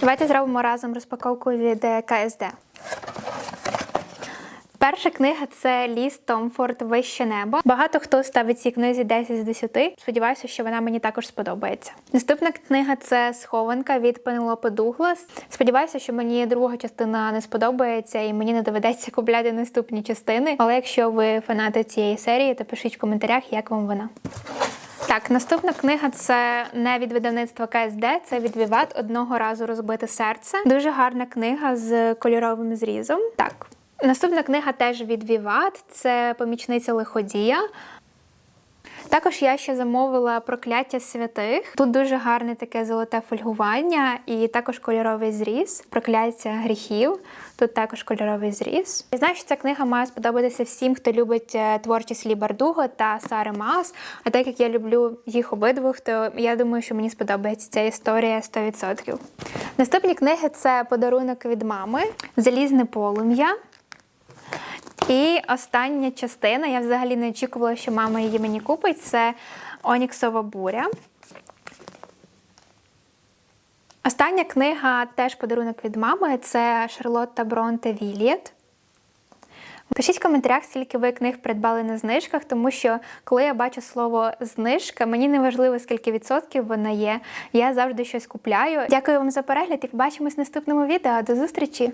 Давайте зробимо разом розпаковку від е, КСД. Перша книга це Ліс Томфорд Вище небо. Багато хто ставить цій книзі 10 з 10. Сподіваюся, що вона мені також сподобається. Наступна книга це Схованка від Пенелопи Дуглас. Сподіваюся, що мені друга частина не сподобається і мені не доведеться купляти наступні частини. Але якщо ви фанати цієї серії, то пишіть в коментарях, як вам вона. Так, наступна книга це не від видавництва КСД, це від Віват одного разу розбите серце. Дуже гарна книга з кольоровим зрізом. Так. Наступна книга теж від Віват, це помічниця лиходія. Також я ще замовила прокляття святих. Тут дуже гарне таке золоте фольгування і також кольоровий зріз. Прокляття гріхів. Тут також кольоровий зріз. Я знаю, що ця книга має сподобатися всім, хто любить е, творчість Лі Бардуго та Сари Маас. А так як я люблю їх обидвох, то я думаю, що мені сподобається ця історія 100%. Наступні книги це подарунок від мами, Залізне полум'я. І остання частина, я взагалі не очікувала, що мама її мені купить. Це Оніксова буря. Остання книга теж подарунок від мами. Це Шарлотта Бронте Вільєт. Пишіть в коментарях, скільки ви книг придбали на знижках, тому що коли я бачу слово знижка, мені не важливо, скільки відсотків вона є. Я завжди щось купляю. Дякую вам за перегляд і побачимось в наступному відео. До зустрічі!